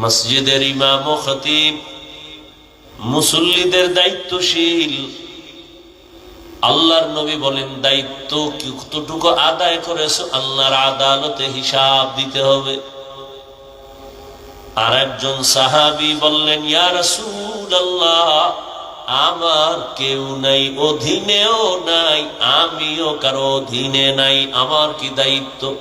মসজিদের ইমাম ও খতিব, মুসল্লিদের দায়িত্বশীল। আল্লাহর নবী বলেন, দায়িত্ব কতটুকু আদায় করেছ, আল্লাহর আদালতে হিসাব দিতে হবে। আর একজন সাহাবি বললেন রাসূলুল্লাহ, আমার কেউ নাই, অধীনেও নাই, আমিও কারও অধীনে নাই, আমার কি দায়িত্ব?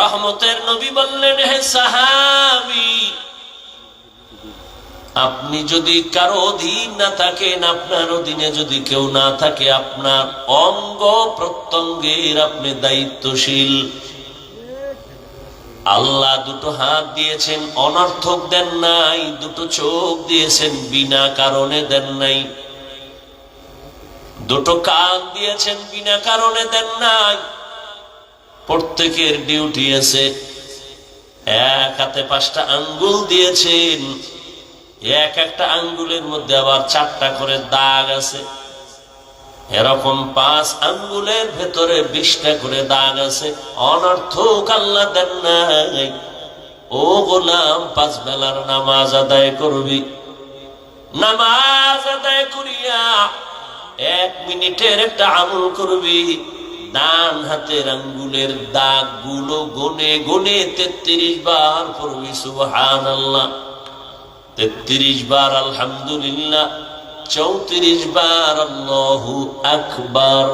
রহমতের নবী বললেন, হে সাহাবি, আপনি যদি কারও অধীন না থাকেন, আপনার অধীনে যদি কেউ না থাকে, আপনার অঙ্গ প্রত্যঙ্গের আপনি দায়িত্বশীল। আল্লাহ দুটো হাত দিয়েছেন, অনর্থক দেন নাই, দুটো চোখ দিয়েছেন, বিনা কারণে দেন নাই। দুটো কান দিয়েছেন, বিনা কারণে দেন নাই। প্রত্যেকের ডিউটি আছে। এক হাতে পাঁচটা আঙ্গুল দিয়েছেন। এক একটা আঙ্গুলের মধ্যে আবার চারটা করে দাগ আছে। এরকম পাঁচ আঙ্গুলের ভেতরে বিশটা করে দাগ আছে। অনর্থক আল্লাহ দেন নাই। ও গোলাম, পাঁচ বেলার নামাজ আদায় করবি। নামাজ আদায় করিয়া এক মিনিটের একটা আমল করবি। ডান হাতের আঙ্গুলের দাগগুলো গনে গনে তেত্রিশ বার পড়বি সুবহান আল্লাহ তেত্রিশ বার আলহামদুলিল্লাহ, চৌত্রিশ বার আল্লাহু আকবার।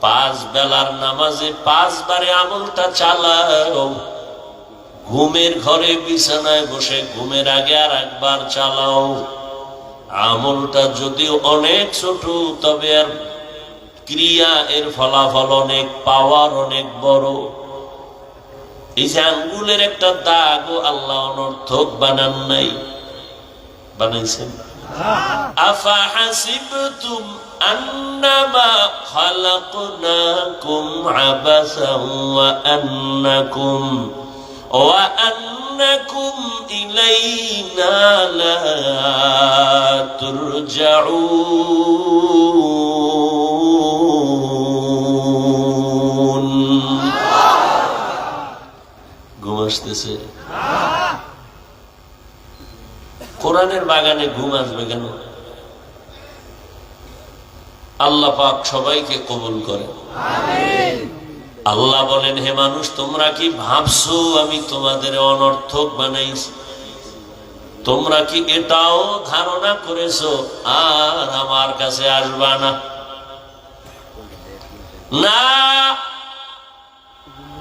পাঁচ বেলার নামাজে পাঁচবারে আমলটা চালাও। ঘুমের ঘরে বিছানায় বসে ঘুমের আগে আর একবার চালাও। আমলটা যদিও অনেক ছোট, তবে আর ক্রিয়া এর ফলাফল অনেক পাওয়ার অনেক বড় এই যে আঙ্গুলের একটা দাগ আল্লাহ অনর্থক বানান নাই বানাইছেন أفحسبتم أنما خلقناكم عبثا وأنكم وأنكم إلينا لا ترجعون আসতেছে কোরআনের বাগানে ঘুম আসবে কেন? আল্লাহ পাক সবাইকে কবুল করে আল্লাহ বলেন, হে মানুষ, তোমরা কি ভাবছ আমি তোমাদের অনর্থক বানাইছি? তোমরা কি এটাও ধারণা করেছ? আর আমার কাছে আসবা না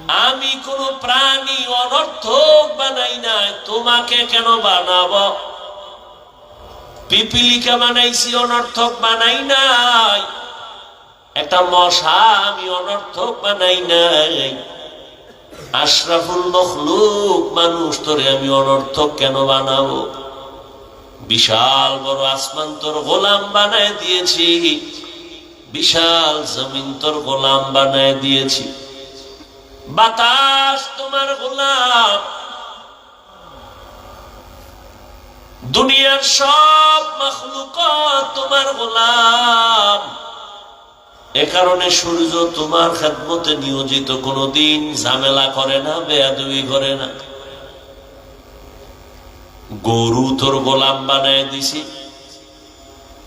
আমি কোন প্রাণী অনর্থক বানাই নাই, তোমাকে কেন বানাবো? পিপিলিকা বানাইছি, অনর্থক বানাই নাই। একটা মশা আমি অনর্থক বানাই নাই। আশরাফুল মখলুক, মানুষ তোরে আমি অনর্থক কেন বানাবো? বিশাল বড় আসমান তোর গোলাম বানায় দিয়েছি। বিশাল জমিন তোর গোলাম বানায় দিয়েছি। বাতাস, তোমার গোলাম দুনিয়ার সব মখলুক তোমার গোলাম এ কারণে সূর্য তোমার খেদমতে নিয়োজিত, কোনোদিন ঝামেলা করে না, বেয়াদবি করে না। গরু তোর গোলাম বানায় দিছি।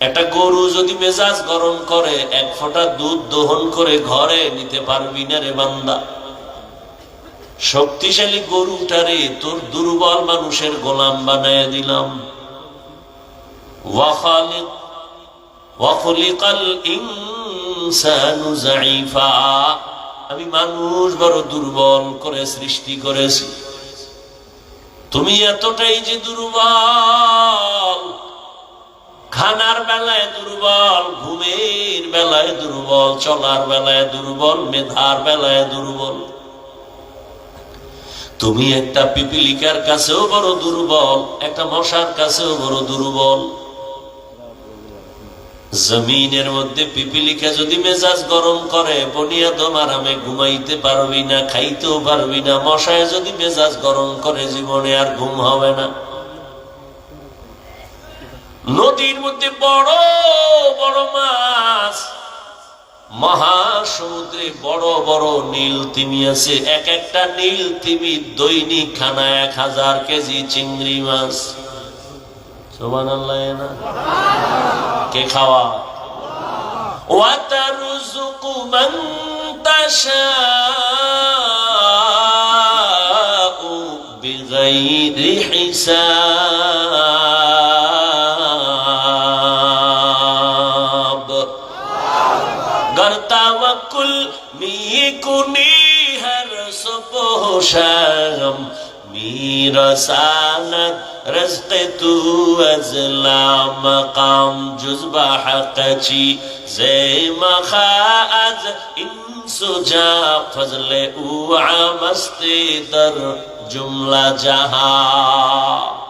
একটা গরু যদি মেজাজ গরম করে, এক ফোঁটা দুধ দহন করে ঘরে নিতে পারবি না রে বান্দা। শক্তিশালী গরুটারে তোর দুর্বল মানুষের গোলাম বানায় দিলাম। আমি মানুষ বড় দুর্বল করে সৃষ্টি করেছি। তুমি এতটাই যে দুর্বল, খানার বেলায় দুর্বল, ঘুমের বেলায় দুর্বল, চলার বেলায় দুর্বল, মেধার বেলায় দুর্বল। তুমি একটা পিপিলিকার কাছেও বড় দুর্বল, একটা মশার কাছেও বড় দুর্বল। জমিনের মধ্যে পিপিলিকা যদি মেজাজ গরম করে বনিয়া তোমার আমি ঘুমাইতে পারবি না, খাইতেও পারবি না, মশায় যদি মেজাজ গরম করে, জীবনে আর ঘুম হবে না। নদীর মধ্যে বড় বড় মাছ মহাসমুদ্রে বড় বড় নীল তিমি আছে। এক একটা নীল তিমি দৈনিক খানা এক হাজার কেজি চিংড়ি মাছ। কে খাওয়া? হিসাব। صبح و شام میرساند رزق تو از لا مقام جز حق چی زیم خاعد انسو جا فضل او عمستی در جمله جہاں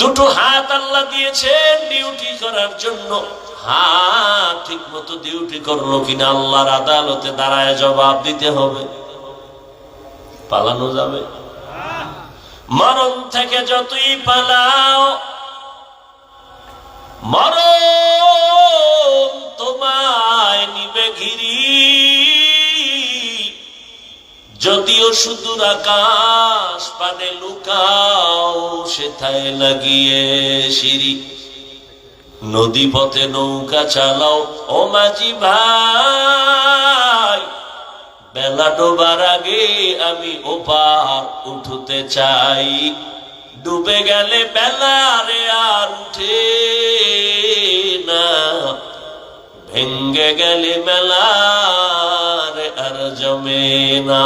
দুটো হাত আল্লাহ দিয়েছেন ডিউটি করার জন্য হাত ঠিক মতো ডিউটি করল কিনা আল্লাহর আদালতে দাঁড়ায় জবাব দিতে হবে। পালানো যাবে। মরণ থেকে যতই পালাও, মরণ তোমায় নিবে ঘিরি। যদিও সুদূর আকাশ পানে লুকাও, সেথায় লাগিয়ে সিঁড়ি। নদী পথে নৌকা চালাও, ও মাঝি ভাই। বেলা ডোবার আগে আমি ওপার উঠতে চাই। ডুবে গেলে বেলা রে আর উঠে না। ভেঙ্গে গেলে মেলার আর জমে না।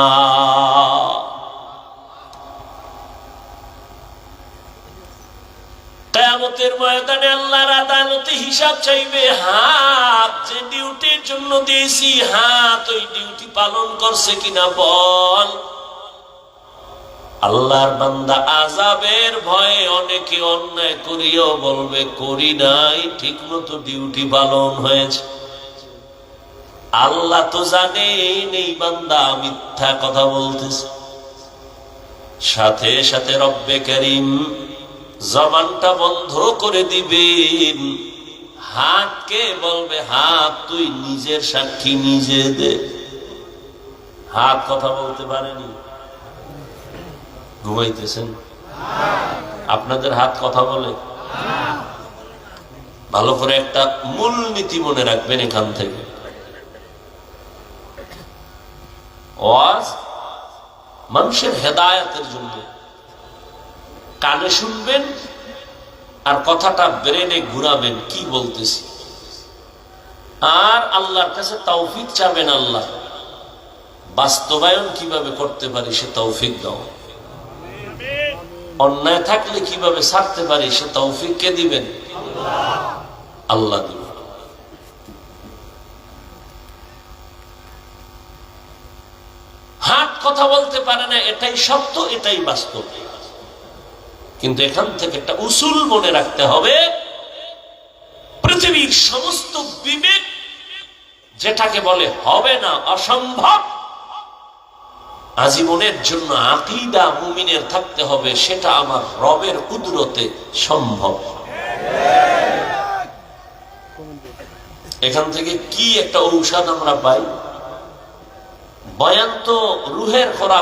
কেয়ামতের ময়দানে আল্লাহর আদালতে হিসাব চাইবে, হাত যে ডিউটির জন্য দিয়েছি, হাত ওই ডিউটি পালন করছে কিনা বল? আল্লাহর বান্দা আজাবের ভয়ে অনেকে অন্যায় করিও বলবে, করি নাই ঠিক মতো ডিউটি পালন হয়েছে। আল্লাহ তো জানেন এই বান্দা মিথ্যা কথা বলতেছে। সাথে সাথে রব্বে করিম জবানটা বন্ধ করে দিবেন। হাতকে বলবে, হাত তুই নিজের সাক্ষী নিজে দে। হাত কথা বলতে পারেনি? ঘুমাইতেছেন? আপনাদের হাত কথা বলে? ভালো করে একটা মূল নীতি মনে রাখবেন এখান থেকে। মানুষের হেদায়তের জন্য। কানে শুনবেন আর কথাটা ব্রেনে ঘুরাবেন, কি বলতেছি? আর আল্লাহর কাছে তৌফিক চাবেন আল্লাহ। বাস্তবায়ন কীভাবে করতে পারি সে তৌফিক দাও। অন্যায় থাকলে কীভাবে ছাড়তে পারি সে তৌফিক কে দিবেন? আল্লাহ দিবেন। হাত কথা বলতে পারে না, এটাই সত্য, এটাই বাস্তব। কিন্তু এখান থেকে একটা উসুল মনে রাখতে হবে। পৃথিবীর সমস্ত বিবেক যেটাকে বলে হবে না অসম্ভব, আজীবনের জন্য আকিদা মুমিনের থাকতে হবে, সেটা আমার রবের কুদরতে সম্ভব। এখান থেকে কি একটা ঔষধ আমরা পাই? বয়ান তো রুহের খোরাক।